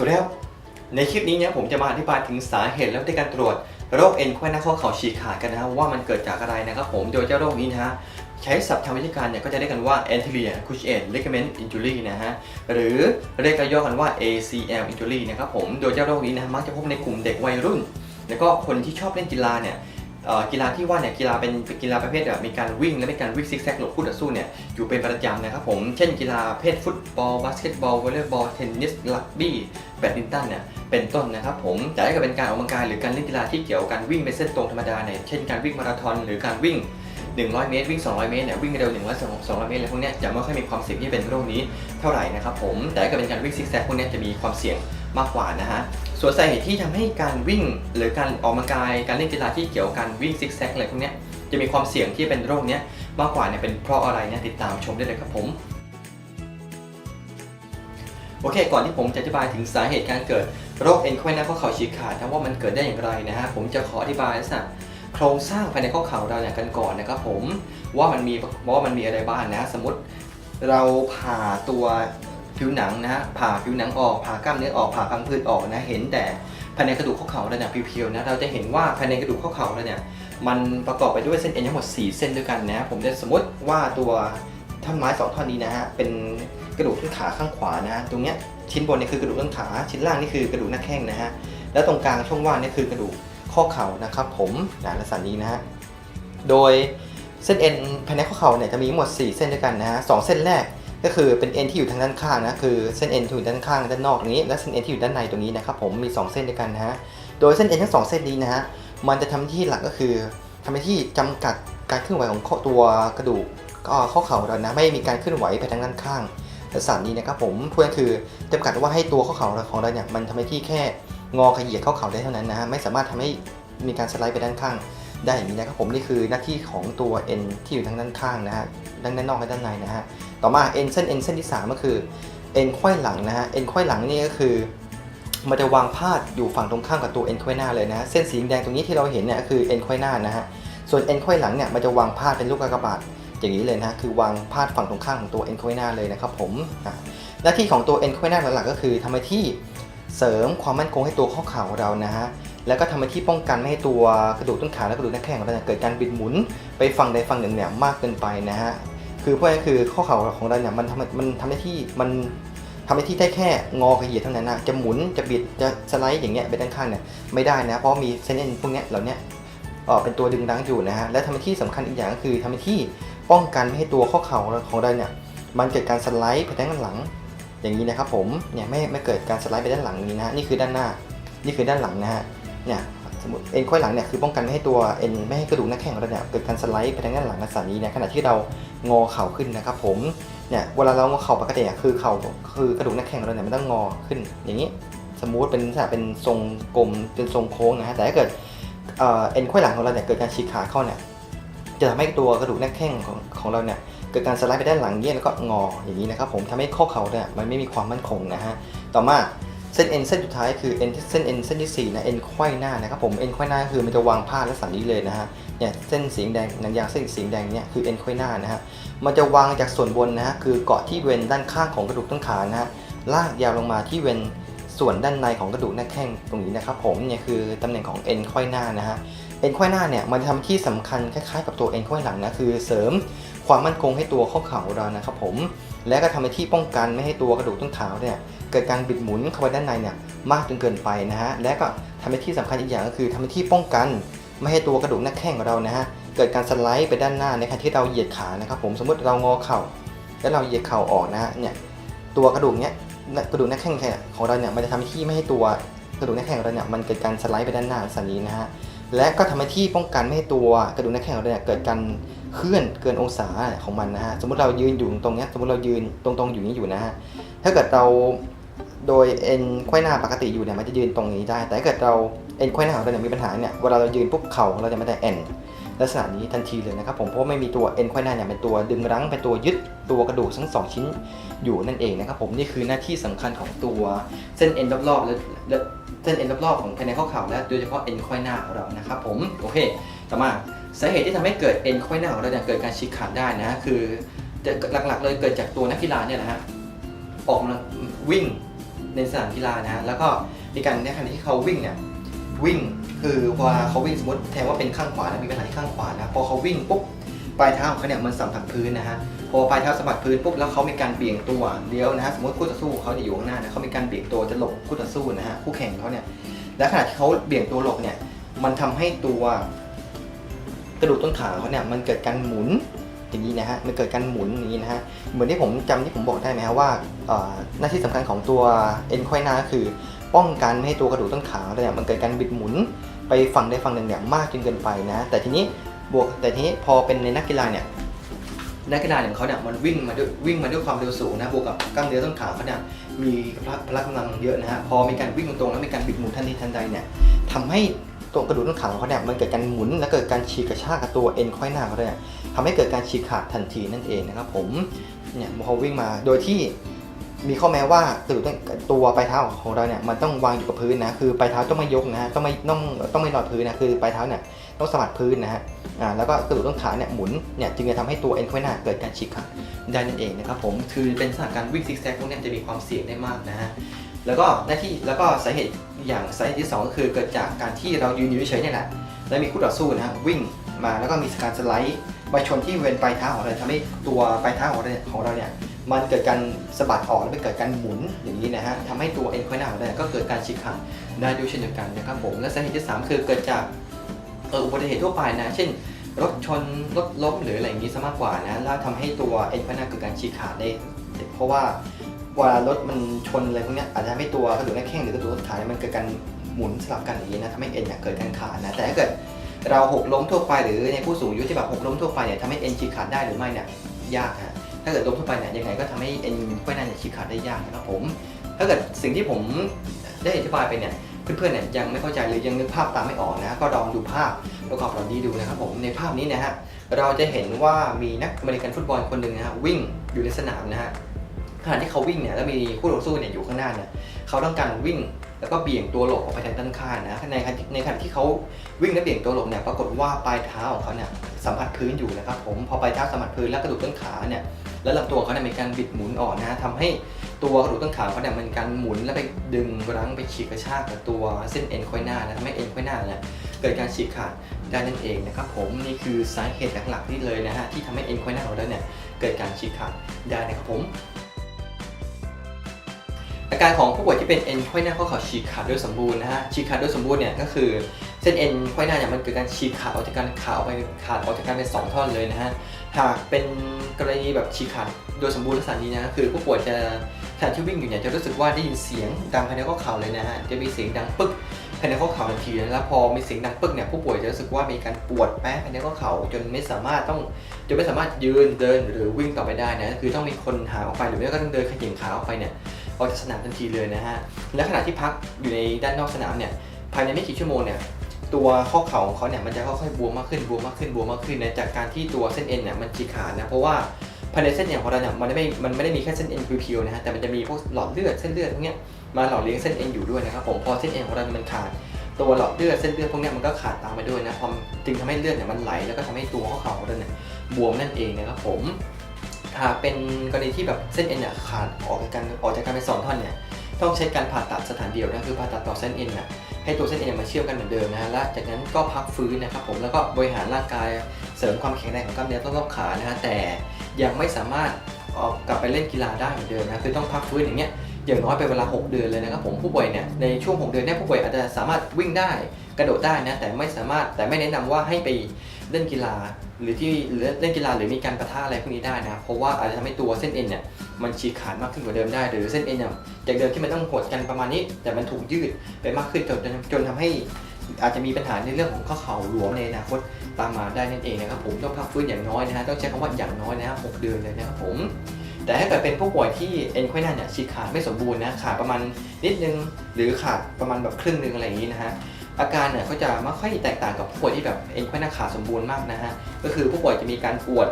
สวัสดีครับ ในคลิปนี้เนี่ยผมจะมาอธิบายถึงสาเหตุและวิธีการตรวจโรคเอ็นไขว้หน้าข้อเข่าฉีกขาดกันนะว่ามันเกิดจากอะไรนะครับผมโดยเจ้าโรคนี้นะฮะใช้ศัพท์ทางวิชาการเนี่ยก็จะเรียกกันว่า anterior cruciate ligament injury นะฮะหรือเรียกย่อกันว่า ACL injury นะครับผมโดยเจ้าโรคนี้นะมักจะพบในกลุ่มเด็กวัยรุ่น แล้วก็คนที่ชอบเล่นกีฬาเนี่ย กีฬาที่ว่าเนี่ยกีฬาเป็นกีฬาประเภทแบบมีการวิ่งและมีการวิ่งซิกแซกหลบคู่ต่อสู้เนี่ยอยู่เป็นประจำนะครับผม เช่นกีฬาประเภทฟุตบอลบาสเกตบอลวอลเลย์บอลเทนนิสรักบี้แบดมินตันเนี่ยเป็นต้นนะครับผมแต่ถ้าเกิดเป็นการออกกำลังกายหรือการเล่นกีฬาที่เกี่ยวกับการวิ่งเป็นเส้นตรงธรรมดาเนี่ยเช่นการวิ่งมาราธอนหรือการวิ่ง 100 เมตรวิ่ง 200 เมตรเนี่ยวิ่งเร็ว100 200 เมตรอะไรพวกนี้จะไม่ค่อยมีความเสี่ยงที่เป็นโรคนี้เท่าไหร่นะครับผมแต่ถ้าเกิดเป็นการวิ่งซิกแซกพวกนี้จะมีความเสี่ยงมากกว่านะฮะ ส่วนสาเหตุที่ทำให้การวิ่งหรือการออกกำลังกายการเล่นกีฬาที่เกี่ยวกับการวิ่งซิกแซกอะไรพวกนี้จะมีความเสี่ยงที่เป็นโรคเนี้ยมากกว่าเนี่ยเป็นเพราะอะไรเนี่ยติดตามชมได้เลยครับผมโอเค ก่อนที่ผมจะอธิบายถึงสาเหตุการเกิดโรคเอ็นไขว้หน้าข้อเข่าฉีกขาดนะว่ามันเกิดได้อย่างไรนะฮะผมจะขออธิบายลักษณะโครงสร้างภายในข้อเข่าเราเนี่ยกันก่อนนะครับผมว่ามันมีว่ามันมีอะไรบ้างนะ สมมติเราผ่าตัว ผิวหนังนะฮะผ่าผิวหนังออกผ่ากล้ามเนื้อออกผ่าพังผืดออกนะเห็นแต่ภายในกระดูกข้อเข่าเราเนี่ยเพียวๆนะเราจะเห็นว่าภายในกระดูกข้อเข่าเราเนี่ยมันประกอบไปด้วยเส้นเอ็นทั้งหมด 4 เส้นด้วยกันนะผมจะสมมติว่าตัวท่อนไม้สองท่อนนี้นะฮะเป็นกระดูกต้นขาข้างขวานะตรงเนี้ยชิ้นบนนี่คือกระดูกต้นขาชิ้นล่างนี่คือกระดูกหน้าแข้งนะฮะแล้วตรงกลางช่องว่างนี่คือกระดูกข้อเข่านะครับผมนะลักษณะนี้นะฮะโดยเส้นเอ็นภายในข้อเข่าเนี่ยจะมีทั้งหมด 4 เส้นด้วยกันนะฮะสองเส้นแรก ก็คือเป็นเอ็นที่อยู่ทางด้านข้างนะคือเส้นเอ็นที่อยู่ด้านข้างด้านนอกนี้และเส้นเอ็นที่อยู่ด้านในตรงนี้นะครับผมมี 2 เส้นด้วยกันนะฮะโดยเส้นเอ็นทั้งสองเส้นนี้นะฮะมันจะทำหน้าที่หลักก็คือทำหน้าที่จำกัดการเคลื่อนไหวของข้อตัวกระดูกก็ข้อเข่าเรานะไม่มีการเคลื่อนไหวไปทางด้านข้างลักษณะนี้นะครับผมเพื่อนคือจำกัดว่าให้ตัวข้อเข่าของเราเนี่ยมันทำหน้าที่แค่งอขยียดข้อเข่าได้เท่านั้นนะฮะไม่สามารถทำให้มีการสไลด์ไปด้านข้างได้อย่างนี้นะครับผมนี่คือหน้าที่ของตัวเอ็นที่อยู่ทางด้านข้างนะฮะ ด้านนอกและด้านในนะฮะ ต่อมาเอ็นเส้นเอ็นเส้นที่สามก็คือเอ็นไขว้หลังนะฮะ เอ็นไขว้หลังนี่ก็คือมันจะวางพาดอยู่ฝั่งตรงข้ามกับตัวเอ็นไขว้หน้าเลยนะฮะเส้นสีแดงตรงนี้ที่เราเห็นเนี่ยคือเอ็นไขว้หน้านะฮะ ส่วนเอ็นไขว้หลังเนี่ยมันจะวางพาดเป็นลูกกระบาดอย่างนี้เลยนะฮะคือวางพาดฝั่งตรงข้ามของตัวเอ็นไขว้หน้าเลยนะครับผมหน้าที่ของตัวเอ็นไขว้หน้าหลักๆก็คือทำหน้าที่เสริมความมั่นคงให้ตัวข้อเข่าของเรานะฮะแล้วก็ทำหน้าที่ป้องกันไม่ให้ตัวกระดูกต้นขาและกระดูกหน้าแข้งของเราเกิดการบิดหมุนไปฝั่งใดฝั่งหนึ่งเนี่ยมากเกินไปนะฮะ คือเพราะงั้คือข้อเข่าของเราเนี่ยมันทำมันทำหน้าที่มันทำหน้าที่ได้แค่งอขยียดเท่านั้นนะจะหมุนจะบิดจะสไลด์อย่างเงี้ยไปด้านข้างเนี่ยไม่ได้นะเพราะมีเส้นเอ็นพวกเนี้ยเหล่านี้เป็นตัวดึงรั้งอยู่นะฮะและทำหน้าที่สำคัญอีกอย่างก็คือทำหน้าที่ป้องกันไม่ให้ตัวข้อเข่าของเราเนี่ยมันเกิดการสไลด์ไปด้านหลัง อย่างนี้นะครับผมเนี่ยไม่ไม่เกิดการสไลด์ไปด้านหลังนี้นะฮะนี่คือด้านหน้า นี่คือด้านหลังนะฮะเนี่ย สมมติเอ็นไขว้หลังเนี่ยคือป้องกันไม่ให้ตัวเอ็นไม่ให้กระดูกหน้าแข้งของเราเนี่ยเกิดการสไลด์ไปทางด้านหลังลักษณะนี้นะขณะที่เรางอเข่าขึ้นนะครับผมเนี่ยเวลาเรางอเข่าปกติอะคือเข่าคือกระดูกหน้าแข้งของเราเนี่ยมันต้องงอขึ้นอย่างนี้สมมุติเป็นลักษณะเป็นทรงกลมเป็นทรงโค้งนะฮะแต่ถ้าเกิดเอ็นไขว้หลังของเราเนี่ยเกิดการฉีกขาเข้าเนี่ยจะทำให้ตัวกระดูกหน้าแข้งของของเราเนี่ยเกิดการสไลด์ไปด้านหลังเยี่ยแล้วก็งออย่างนี้นะครับผมทำให้ข้อเข่าเนี่ยมันไม่มีความมั่นคงนะฮะต่อมา เส้นเอ็นเส้นสุดท้ายคือเอ็นเส้นเอ็นเส้นที่สี่นะเอ็นไขว้หน้านะครับผมเอ็นไขว้หน้าคือมันจะวางพาดลักษณะนี้เลยนะฮะเนี่ยเส้นสีแดงหนังยางเส้นสีแดงเนี่ยคือเอ็นไขว้หน้านะฮะมันจะวางจากส่วนบนนะฮะคือเกาะที่เวนด้านข้างของกระดูกต้นขานะฮะลากยาวลงมาที่เวนส่วนด้านในของกระดูกหน้าแข้งตรงนี้นะครับผมเนี่ยคือตำแหน่งของเอ็นไขว้หน้านะฮะ เอ็นไขว้หน้าเนี่ยมันจะทำที่สำคัญคล้ายๆกับตัวเอ็นไขว้หลังนะคือเสริมความมั่นคงให้ตัวข้อเข่าของเรานะครับผมและก็ทำหน้าที่ป้องกันไม่ให้ตัวกระดูกต้นขาเนี่ยเกิดการบิดหมุนเข้าไปด้านในเนี่ยมากจนเกินไปนะฮะและก็ทำหน้าที่สำคัญอีกอย่างก็คือทำหน้าที่ป้องกัน ไม่ให้ตัวกระดูกหน้าแข้งของเรานะฮะเกิดการสไลด์ไปด้านหน้าในขณะที่เราเหยียดขานะครับผมสมมติเรางอเข่า แล้วเราเหยียดเข่าออกนะฮะเนี่ยตัวกระดูกเนี้ยกระดูกหน้าแข้งของเราเนี่ยมันจะทำหน้าที่ไม่ให้ตัว กระดูกหน้าแข้งของเราเนี่ยมันเกิดการสไลด์ไปด้านหน้าสันนี้นะฮะและก็ทำหน้าที่ป้องกันไม่ให้ตัวกระดูกหน้าแข้งของเราเนี่ยเกิดการเคลื่อนเกินองศาของมันนะฮะสมมติเรายืนอยู่ตรงเนี้ยสมมติเรายืนตรงๆอยู่นี้อยู่นะฮะถ้าเกิดเราโดยเอ็นไขว้หน้าปกติอยู่เนี่ยมันจะยืนตรงนี้ได้ แต่ถ้าเกิดเราเอ็นไขว้หน้าของเราเนี่ยมีปัญหาเนี่ยเวลาเรายืนปุ๊บเข่าของเราจะไม่ได้แอนลักษณะนี้ทันทีเลยนะครับผมเพราะไม่มีตัวเอ็นไขว้หน้าเนี่ยเป็นตัวดึงรั้งเป็นตัวยึดตัวกระดูกทั้งสองชิ้นอยู่นั่นเองนะครับผมนี่คือหน้าที่สำคัญของตัวเส้นเอ็นรอบๆและ เส้นเอ็นรอบๆของภายในข้อเข่าและโดยเฉพาะเอ็นไขว้หน้าของเรานะครับผมโอเคต่อมาสาเหตุที่ทำให้เกิดเอ็นไขว้หน้าของเราเนี่ยเกิดการฉีกขาดได้นะคือจะหลักๆเลยเกิดจากตัวนักกีฬาเนี่ยนะฮะออกมาวิ่งในสนามกีฬานะแล้วก็มีการในขณะที่เขาวิ่งเนี่ยวิ่งคือเวลาเขาวิ่งสมมติแทนว่าเป็นข้างขวานะมีปัญหาที่ข้างขวานะพอเขาวิ่งปุ๊บ ปลายเท้าของเขาเนี่ยมันสัมผัสพื้นนะฮะพอปลายเท้าสัมผัสพื้นปุ๊บแล้วเขามีการเบี่ยงตัวเลี้ยวนะฮะสมมติคู่ต่อสู้เขาจะอยู่ข้างหน้านะเขามีการเบี่ยงตัวจะหลบคู่ต่อสู้นะฮะคู่แข่งเขาเนี่ยและขณะที่เขาเบี่ยงตัวหลบเนี่ยมันทำให้ตัวกระดูกต้นขาเขาเนี่ยมันเกิดการหมุนอย่างนี้นะฮะมันเกิดการหมุนอย่างนี้นะฮะเหมือนที่ผมจำที่ผมบอกได้ไหมฮะว่าหน้าที่สำคัญของตัวเอ็นไขว้หน้าคือ ป้องกันไม่ให้ตัวกระดูกต้นขาเราเนี่ยมันเกิดการบิดหมุนไปฝั่งใดฝั่งหนึ่งเนี่ยมากจนเกินไปนะ แต่ทีนี้ บวกแต่ทีนี้พอเป็นในนักกีฬาเนี่ยนักกีฬาอย่างเขาเนี่ยมันวิ่งมาด้วยวิ่งมาด้วยความเร็วสูงนะบวกกับกล้ามเนื้อต้นขาเขาเนี่ยมีพละพละกำลังเยอะนะฮะพอมีการวิ่งตรงๆแล้วมีการบิดหมุนทันทีทันใดเนี่ยทำให้ตัวกระดูกต้นขาของเขาเนี่ยมันเกิดการหมุนและเกิดการฉีกกระชากกับตัวเอ็นไขว้หน้าเขาเนี่ยทำให้เกิดการฉีกขาดทันทีนั่นเองนะครับผมเนี่ยพอวิ่งมาโดยที่มีข้อแม้ว่ากระดูกต้นตัวปลายเท้าของเราเนี่ยมันต้องวางอยู่กับพื้นนะคือปลายเท้าต้องไม่ยกนะฮะต้องไม่ต้องต้องไม่ลอยพื้นนะคือปลายเท้าเนี่ย ต้องสะบัดพื้นนะฮะอ่าแล้วก็กระดูกต้นขาเนี่ยหมุนเนี่ยจึงจะทำให้ตัวเอ็นไขว้หน้าเกิดการฉีกขาดได้นั่นเองนะครับผมคือเป็นสถานการณ์วิ่งซิกแซกพวกเนี้จะมีความเสี่ยงได้มากนะฮะแล้วก็หน้าที่แล้วก็สาเหตุอย่างสาเหตุที่สองก็คือเกิดจากการที่เรายืนอยู่เฉยๆเนี่ยแหละแล้วมีคู่ต่อสู้นะฮะวิ่งมาแล้วก็มีการสไลด์ไปชนที่เวณปลายเท้าของเราทำให้ตัวปลายเท้าของเราเนี่ยของเราเนี่ยมันเกิดการสะบัดออกแล้วไปเกิดการหมุนอย่างนี้นะฮะทำให้ตัวเอ็นไขว้หน้าของเราเนี่ยก็เกิดการฉีกขาดได้ด้วยเช่นเดียวกันนะครับผมและสาเหตุที่ 3 คือเกิดจาก อ่ออุบัติเหตุทั่วไปนะ เช่น รถชน รถล้มหรืออะไรอย่างนี้ซะมากกว่านะ แล้วทำให้ตัวเอ็นไขว้หน้าเกิดการฉีกขาดได้ เพราะว่าเวลารถมันชนอะไรพวกเนี้ยอาจจะทำให้ตัวกระดูกหน้าแข้งหรือกระดูกต้นขาเนี่ยมันเกิดการหมุนสลับกันอย่างนี้นะทำให้เอ็นเนี่ยเกิดการขาดนะ แต่ถ้าเกิดเราหกล้มทั่วไปหรือในผู้สูงอายุที่แบบหกล้มทั่วไปเนี่ยทำให้เอ็นฉีกขาดได้หรือไม่เนี่ยยากฮะถ้าเกิดล้มทั่วไปเนี่ยยังไงก็ทำให้เอ็นไขว้หน้าเนี่ยฉีกขาดได้ยากนะครับผม ถ้าเกิดสิ่งที่ผมได้อธิบายไปเนี่ย เพื่อนๆเนี่ยยังไม่เข้าใจหรือยังนึกภาพตามไม่ออกนะก็ลองดูภาพประกอบเหล่านี้ดูนะครับผมในภาพนี้นะฮะเราจะเห็นว่ามีนักอเมริกันฟุตบอลคนหนึ่งนะฮะวิ่งอยู่ในสนามนะฮะขณะที่เขาวิ่งเนี่ยแล้วมีคู่ต่อสู้เนี่ยอยู่ข้างหน้าเนี่ยเขาต้องการวิ่งแล้วก็เบี่ยงตัวหลบออกไปทางด้านข้างนะในขณะในขณะที่เขาวิ่งและเบี่ยงตัวหลบเนี่ยปรากฏว่าปลายเท้าของเขาเนี่ยสัมผัสพื้นอยู่นะครับผมพอปลายเท้าสัมผัสพื้นแล้วกระดูกต้นขาเนี่ยแล้วลำตัวเขาเนี่ยมีการบิดหมุนออกนะทำให้ ตัวกระดูกต้นขาเขาเนี่ยมันการหมุนแล้วไปดึงรั้งไปฉีกกระชากกับตัวเส้นเอ็นไขว้หน้านะทำให้เอ็นไขว้หน้าเนี่ยเกิดการฉีกขาดได้นั่นเองนะครับผมนี่คือสาเหตุหลักๆนี่เลยนะฮะที่ทำให้เอ็นไขว้หน้าของเราเนี่ยเกิดการฉีกขาดได้นะครับผมอาการของผู้ป่วยที่เป็นเอ็นไขว้หน้าข้อเข่าฉีกขาดโดยสมบูรณ์นะฮะฉีกขาดโดยสมบูรณ์เนี่ยก็คือเส้นเอ็นไขว้หน้าเนี่ยมันเกิดการฉีกขาดออกจากกันขาดออกไปขาดออกจากกันเป็นสองท่อนเลยนะฮะหากเป็นกรณีแบบฉีกขาดโดยสมบูรณ์ลักษณะนี้นะคือผู้ป่วยจะ ขณะที่วิ่งอยู่เนี่ยจะรู้สึกว่าได้ยินเสียงดังภายในข้อเข่าเลยนะฮะจะมีเสียงดังปึ๊กภายในข้อเข่าทันทีแล้วพอมีเสียงดังปึ๊กเนี่ยผู้ป่วยจะรู้สึกว่ามีการปวดแป๊ะภายในข้อเข่าจนไม่สามารถต้องจนไม่สามารถยืนเดินหรือวิ่งต่อไปได้นะคือต้องมีคนหาออกไปหรือไม่ก็ต้องเดินขย่งขาออกไปเนี่ยออกจากสนามทันทีเลยนะฮะและขณะที่พักอยู่ในด้านนอกสนามเนี่ยภายในไม่กี่ชั่วโมงเนี่ยตัวข้อเข่าของเขาเนี่ยมันจะค่อยๆบวมมากขึ้นบวมมากขึ้นบวมมากขึ้นนะจากการที่ตัวเส้นเอ็นเนี่ยมันฉีกขาดนะเพราะว่า ภายในเส้นเอ็นของเราเนี่ยมันไม่มันไม่ได้มีแค่เส้นเอ็นเพียวๆนะฮะแต่มันจะมีพวกหลอดเลือดเส้นเลือดพวกเนี้ยมาหล่อเลี้ยงเส้นเอ็นอยู่ด้วยนะครับผมพอเส้นเอ็นของเรามันขาดตัวหลอดเลือดเส้นเลือดพวกเนี้ยมันก็ขาดตามไปด้วยนะพอจึงทำให้เลือดเนี่ยมันไหลแล้วก็ทำให้ตัวข้อเข่าของเราเนี่ยบวมนั่นเองนะครับผมหากเป็นกรณีที่แบบเส้นเอ็นเนี่ยขาดออกจากกันออกจากกันเป็นสองท่อนเนี่ยต้องใช้การผ่าตัดสถานเดียวนะคือผ่าตัดต่อเส้นเอ็นเนะ ให้ตัวเส้นเอ็นมาเชื่อมกันเหมือนเดิมนะฮะและจากนั้นก็พักฟื้นนะครับผมแล้วก็บริหารร่างกายเสริมความแข็งแรงของกล้ามเนื้อต้นรอบขานะฮะแต่ยังไม่สามารถออกกลับไปเล่นกีฬาได้เหมือนเดิมนะคือต้องพักฟื้นอย่างเงี้ยอย่างน้อยเป็นเวลา 6 เดือนเลยนะครับผมผู้ป่วยเนี่ยในช่วง 6 เดือนเนี่ยผู้ป่วยอาจจะสามารถวิ่งได้กระโดดได้นะแต่ไม่สามารถแต่ไม่แนะนำว่าให้ไปเล่นกีฬา หรือที่เล่นกีฬาหรือมีการปะทะอะไรพวกนี้ได้นะเพราะว่าอาจจะทำให้ตัวเส้นเอ็นเนี่ยมันฉีกขาดมากขึ้นกว่าเดิมได้ หรือเส้นเอ็นเนี่ยจากเดิมที่มันต้องหดกันประมาณนี้ แต่มันถูกยืดไปมากขึ้นจนจนทำให้อาจจะมีปัญหาในเรื่องของข้อเข่าหลวมในอนาคตตามมาได้นั่นเองนะครับผมต้องพักฟื้นอย่างน้อยนะฮะต้องใช้คำว่าอย่างน้อยนะฮะหกเดือนเลยนะครับผมแต่ถ้าเกิดเป็นผู้ป่วยที่เอ็นไขว้หน้าเนี่ยฉีกขาดไม่สมบูรณ์นะขาดประมาณนิดนึงหรือขาดประมาณแบบครึ่งนึงอะไรอย่างนี้นะฮะ อาการเนี่ยก็จะไม่ค่อยแตกต่างกับผู้ป่วยที่แบบเอ็นไขว้หน้าขาดสมบูรณ์มากนะฮะก็คือผู้ป่วยจะมีการปวด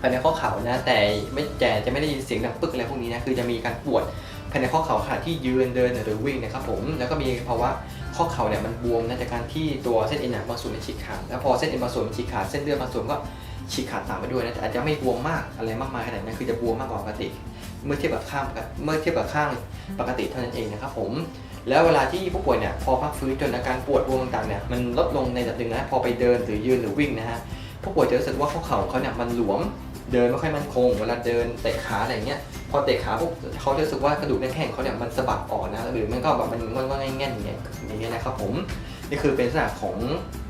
ภายในข้อเข่านะแต่ไม่แต่จะไม่ได้ยินเสียงดังปึ๊กอะไรพวกนี้นะคือจะมีการปวดภายในข้อเข่าขณะที่ยืนเดินหรือวิ่งนะครับผมแล้วก็มีภาวะข้อเข่าเนี่ยมันบวมนะจากการที่ตัวเส้นเอ็นบางส่วนมันฉีกขาดแล้วพอเส้นเอ็นบางส่วนมันฉีกขาดเส้นเลือดบางส่วนก็ฉีกขาดตามไปด้วยนะแต่อาจจะไม่บวมมากอะไรมากมายขนาดนั้นคือจะบวมมากกว่าปกติ เมื่อเทียบกับข้างเมื่อเทียบกับข้างปกติเท่านั้นเองนะครับผม แล้วเวลาที่ผู้ป่วยเนี่ยพอพักฟื้นจนอาการปวดบวมต่างๆเนี่ยมันลดลงในระดับหนึ่งนะพอไปเดินหรือยืนหรือวิ่งนะฮะผู้ป่วยจะรู้สึกว่าข้อเข่าของเขาเนี่ยมันหลวมเดินไม่ค่อยมั่นคง เวลาเดินเตะขาอะไรเงี้ยพอเตะขาปุ๊บเขาจะรู้สึกว่ากระดูกในแข้งเขาเนี่ยมันสะบักออกนะหรือมันก็แบบมันงอนๆแง่นๆอย่างเงี้ยอย่างเงี้ยนะครับผมนี่คือเป็นลักษณะของ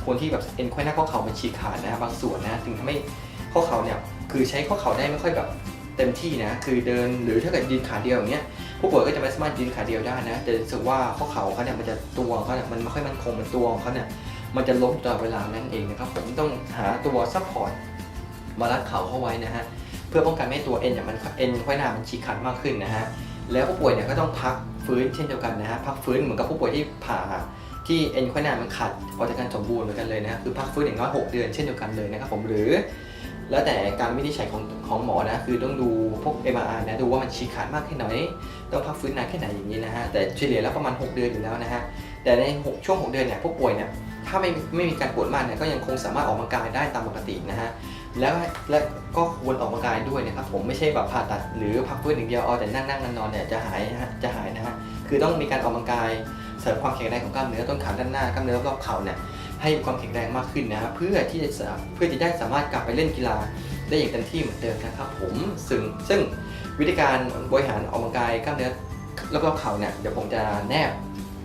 คนที่แบบเอ็นไขว้หน้าข้อเข่ามันฉีกขาดนะบางส่วนนะถึงทำให้ข้อเข่าเนี่ยคือใช้ข้อเข่าได้ไม่ค่อยแบบเต็มที่นะคือเดินหรือถ้าเกิดยืนขาเดียวอย่างเงี้ย ผู้ป่วยก็จะไม่สามารถยืนขาเดียวได้นะแต่รู้สึกว่าข้อเข่าเขาเนี่ยมันจะตัวเขาเนี่ยมันไม่ค่อยมั่นคงมันตัวของเขาเนี่ยมันจะล้มตลอดเวลานั่นเองนะครับผมต้องหาตัวซัพพอร์ตมารัดเข่าเข้าไว้นะฮะเพื่อป้องกันไม่ให้ตัวเอ็นเนี่ยมันเอ็นขว้หน้ามันฉีกขาดมากขึ้นนะฮะแล้วผู้ป่วยเนี่ยก็ต้องพักฟื้นเช่นเดียวกันนะฮะพักฟื้นเหมือนกับผู้ป่วยที่ผ่าที่เอ็นขว้หน้ามันขาดออกจากการสมบูรณ์เหมือนกันเลยนะคือพักฟื้นอย่างน้อย6 เดือนเช่นเดียวกันเลยนะครับผมหรือ แล้วแต่การวินิจฉัยของของหมอนะคือต้องดูพวก MRI นะดูว่ามันฉีกขาดมากแค่ไหนต้องพักฟื้นนานแค่ไหนอย่างนี้นะฮะแต่เฉลี่ยแล้วประมาณ 6 เดือนอยู่แล้วนะฮะแต่ในหกช่วง 6 เดือนเนี่ยผู้ป่วยเนี่ยถ้าไม่ไม่มีการปวดมากเนี่ยก็ยังคงสามารถออกกำลังกายได้ตามปกตินะฮะแล้วและก็ควรออกกำลังกายด้วยนะครับผมไม่ใช่แบบผ่าตัดหรือพักฟื้นอย่างเดียวเอาแต่นั่งนั่งนอนนอนเนี่ยจะหายจะหายนะฮะคือต้องมีการออกกำลังกายเสริมความแข็งแรงของกล้ามเนื้อต้นขาด้านหน้ากล้ามเนื้อรอบเข่าเนี่ย ให้มีความแข็งแรงมากขึ้นนะฮะเพื่อที่จะเพื่อที่ได้สามารถกลับไปเล่นกีฬาได้อย่างเต็มที่เหมือนเดิมนะครับผมซึ่งซึ่งวิธีการบริหารออกกำลังกายกล้ามเนื้อรอบๆเข่าเนี่ยเดี๋ยวผมจะแนบ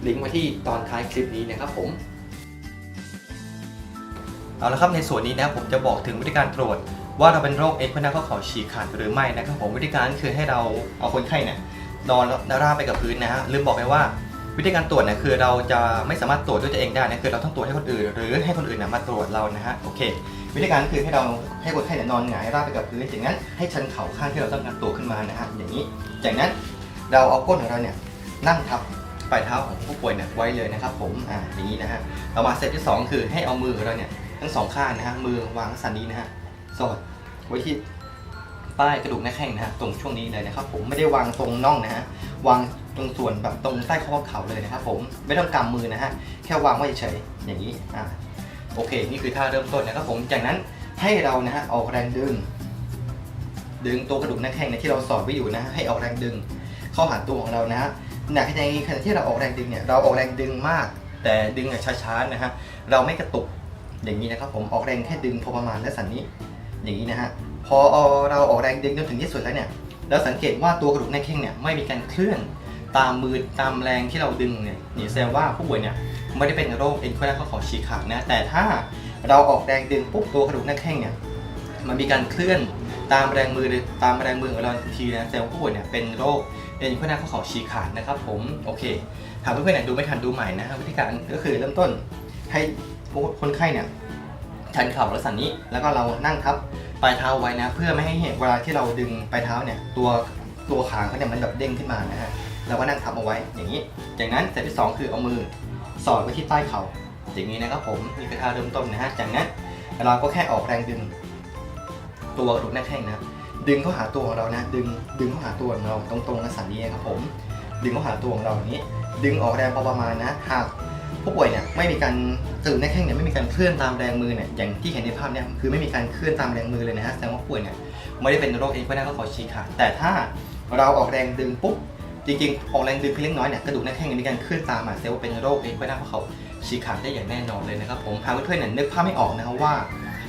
ลิงก์ไว้ที่ตอนท้ายคลิปนี้นะครับผมเอาละครับในส่วนนี้นะผมจะบอกถึงวิธีการตรวจ ว่าเราเป็นโรคเอ็นพนักข้อเข่าฉีกขาดหรือไม่นะครับผมวิธีการคือให้เราเอาคนไข้เนี่ยนอนแล้วราบไปกับพื้นนะฮะลืมบอกไปว่า วิธีการตรวจเนี่ยคือเราจะไม่สามารถตรวจด้วยตัวเองได้นะคือเราต้องตรวจให้คนอื่น หรือให้คนอื่นนะมาตรวจเรานะฮะโอเค วิธีการคือให้เราให้คนไข้เนี่ยนอนหงายราบไปกับพื้นจากนั้นให้ชันเข่าข้างที่เราต้องการตัวจขึ้นมานะฮะอย่างนี้ จากนั้นเราเอาก้นของเราเนี่ยนั่งทับปลายเท้าของผู้ป่วยเนี่ยไว้เลยนะครับ ผมอ่าอย่างนี้นะฮะต่อมาสเต็ปที่สองคือให้เอามือของเราเนี่ยทั้งสองข้างนะฮะมือวางลักษณะนี้นะฮะสอดไว้ที่ป้ายกระดูกหน้าแข้งนะฮะตรงช่วงนี้เลยนะครับ ผมไม่ได้วางตรงน่องนะฮะ วางตรงส่วนแบบตรงใต้ข้อเข่าเลยนะครับผมไม่ต้องกำมือนะฮะแค่วางไว้เฉยๆอย่างนี้อ่าโอเค นี่คือท่าเริ่มต้นนะครับผมจากนั้นให้เรานะฮะออกแรงดึง ดึงตัวกระดูกหน้าแข้งนะที่เราสอดไว้อยู่นะฮะให้ออกแรงดึง เข้าหาตัวของเรานะฮะในในขณะที่เราออกแรงดึงเนี่ยเราออกแรงดึงมาก แต่ดึงช้าๆนะฮะเราไม่กระตุกอย่างนี้นะครับผมออกแรงแค่ดึงพอประมาณและสันนี้อย่างนี้นะฮะพอเราออกแรงดึงจนถึงที่สุดแล้วเนี่ย เราสังเกตว่าตัวกระดูกหน้าแข้งเนี่ยไม่มีการเคลื่อนตามมือตามแรงที่เราดึงเนี่ยนี่แสดงว่าผู้ป่วยเนี่ยไม่ได้เป็นโรคเอ็นข้อหน้าข้อเข่าฉีกขาดนะแต่ถ้าเราออกแรงดึงปุ๊บตัวกระดูกหน้าแข้งเนี่ยมันมีการเคลื่อนตามแรงมือตามแรงมือของเราทันทีนะแสดงว่าผู้ป่วยเนี่ยเป็นโรคเอ็นข้อหน้าข้อเข่าฉีกขาดนะครับ ผมโอเคหากเพื่อนๆเนี่ยดูไม่ทันดูใหม่นะวิธีการก็คือเริ่มต้นให้คนไข้เนี่ยชันเข่าลักษณะนี้แล้วก็เรานั่งทับ ปลายเท้าไว้นะ เพื่อไม่ให้เห็นเวลาที่เราดึงปลายเท้าเนี่ยตัวตัวขาเขาเนี่ยมันแบบเด้งขึ้นมานะฮะเราก็นั่งทับเอาไว้อย่างนี้ จากนั้นสเต็ปที่สองคือเอามือสอดไว้ที่ใต้เข่าอย่างนี้นะครับผมนี่คือท่าเริ่มต้นนะฮะจากนั้นเราก็แค่ออกแรงดึง ตัวกระดูกหน้าแข้งนะดึงเข้าหาตัวของเรานะ ดึงดึงเข้าหาตัวของเราตรงๆลักษณะนี้ครับผม ดึงเข้าหาตัวของเราอย่างนี้ ดึงออกแรงพอประมาณนะหาก ผู้ป่วยเนี่ยไม่มีการกระดูกหน้าแข้งเนี่ยไม่มีการเคลื่อนตามแรงมือเนี่ยอย่างที่เห็นในภาพเนี่ยคือไม่มีการเคลื่อนตามแรงมือเลยนะฮะแสดงว่าป่วยเนี่ยไม่ได้เป็นโรคเอ็นข้อหน้าข้อเข่าฉีกขาดแต่ถ้าเราออกแรงดึงปุ๊บจริงๆออกแรงดึงเพียงเล็กน้อยเนี่ยกระดูกหน้าแข้งมีการเคลื่อนตามมาแสดงว่าเป็นโรคเอ็นข้อหน้าข้อเขาฉีกขาดได้อย่างแน่นอนเลยนะครับผมหากเพื่อนๆเนี่ยนึกภาพไม่ออกนะครับว่า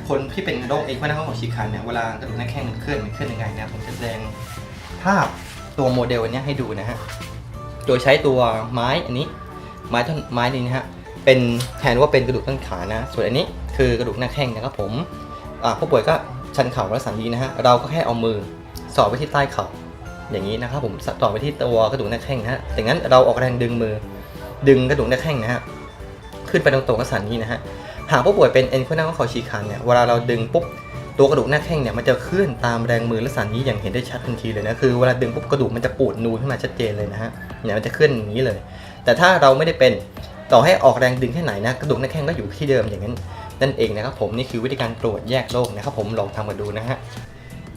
คนที่เป็นโรคเอ็นข้อหน้าขอเข่าฉีกขาดเนี่ยเวลากระดูกหน้าแข้งมันเคลื่อนมันเคลื่อนยังไงนะผมจะแสดงภาพตัวโมเดลอันเนี้ยให้ดูนะฮะโดยใช้ตัวไม้อันนี้ ไม้ท่อนไม้นี้นะฮะเป็นแทนว่าเป็นกระดูกต้นขานะ ส่วนอันนี้คือกระดูกหน้าแข้งนะครับผมอ่าผู้ป่วยก็ชันเข่าลักษณะนี้นะฮะเราก็แค่เอามือสอดไว้ที่ใต้เข่าอย่างนี้นะครับผมต่อไปที่ตัวกระดูกหน้าแข้งนะฮะจากนั้นเราออกแรงดึงมือ ดึงกระดูกหน้าแข้งนะฮะขึ้นไปตรงๆลักษณะนี้นะฮะหากผู้ป่วยเป็นเอ็นข้อหน้าข้อข่าฉีกขาดเนี่ยเวลาเราดึงปุ๊บ ตัวกระดูกหน้าแข้งเนี่ยมันจะเคลื่อนตามแรงมือและสานนี้อย่างเห็นได้ชัดทันทีเลยนะคือเวลาดึงปุ๊บกระดูกมันจะปูดนูนขึ้นมาชัดเจนเลยนะฮะเนี่ยมันจะเคลื่อนอย่างนี้เลย แต่ถ้าเราไม่ได้เป็นต่อให้ออกแรงดึงแค่ไหนนะกระดูกหน้าแข้งก็อยู่ที่เดิมอย่างนั้นนั่นเองนะครับผมนี่คือวิธีการตรวจแยกโรคนะครับผมลองทำกันดูนะฮะ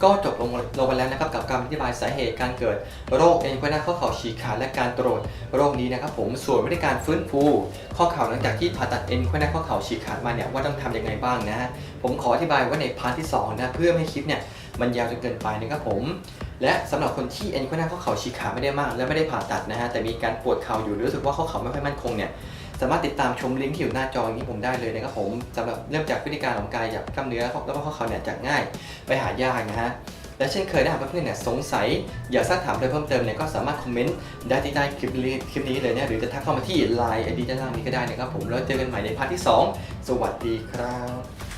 ก็จบลงลงไปแล้วนะครับกับการอธิบายสาเหตุการเกิดโรคเอ็นข้หน้าข้อเข่าฉีกขาดและการตรวจโรคนี้นะครับผมส่วนวิธีการฟื้นฟูข้อเข่าหลังจากที่ผ่าตัดเอ็นข้หน้าข้อเข่าฉีกขาดมาเนี่ยว่าต้องทำยังไงบ้างนะฮะผมขออธิบายไว่าในพาร์ทที่2นะเพื่อไม่ให้คลิปเนี่ยมันยาวจนเกินไปนะครับผมและสำหรับคนที่เอ็นข้อหน้าข้อเข่าฉีกขาดไม่ได้มาก และไม่ได้ผ่าตัดนะฮะแต่มีการปวดเข่าอยู่หรือรู้สึกว่าข้อเข่าไม่ค่อยมั่นคงเนี่ย สามารถติดตามชมลิงก์ที่อยู่หน้าจออย่างนี้ผมได้เลยนะครับผมสำหรับเริ่มจากพฤติการของกายหยับกล้ามเนื้อแล้วก็ข้อเข่าเนี่ยจากง่ายไปหายากนะฮะและเช่นเคยถ้าหากเพื่อนๆเนี่ยสงสัยอยากสร้างถามอะไรเพิ่มเติมเนี่ยก็สามารถคอมเมนต์ได้ที่ใต้คลิปนี้คลิปนี้เลยเนี่ยหรือจะทักเข้ามาที่ Line ไอดีด้านล่างนี้ก็ได้นะครับผมแล้วเจอกันใหม่ในพาร์ทที่ 2 สวัสดีครับ